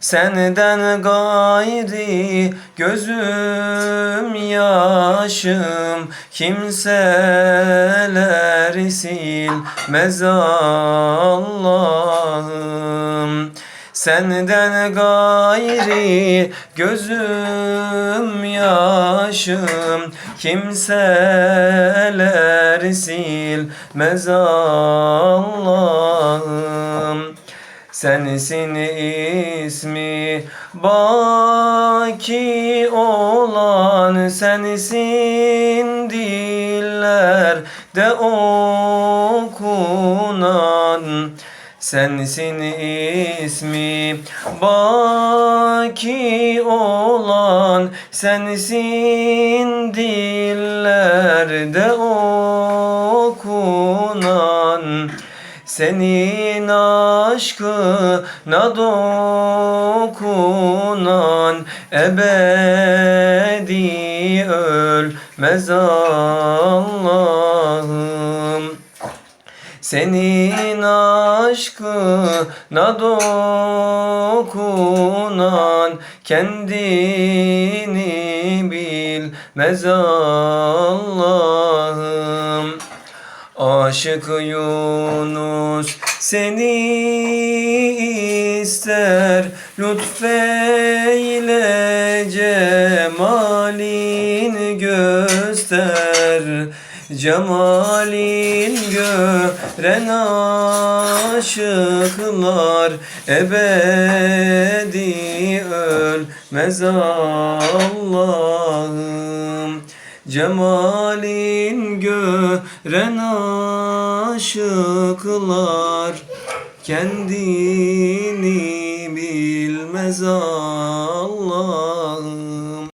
Senden gayri gözüm yaşım Kimseler silmez Allah'ım. Senden gayri gözüm yaşım Kimseler silmez Allah'ım Sensin ismi baki olan sensin. Dillerde okunan Sensin ismi baki olan sensin. Dillerde okunan senin aşkına dokunan ebedi ölmez Allah'ım. Senin aşkına dokunan kendini bilmez Allah'ım Aşık Yunus seni ister Lütfeyle cemalin göster. Cemalin gören aşıklar ebedi ölmez Allah'ım Cemalin gören aşıklar kendini bilmez Allah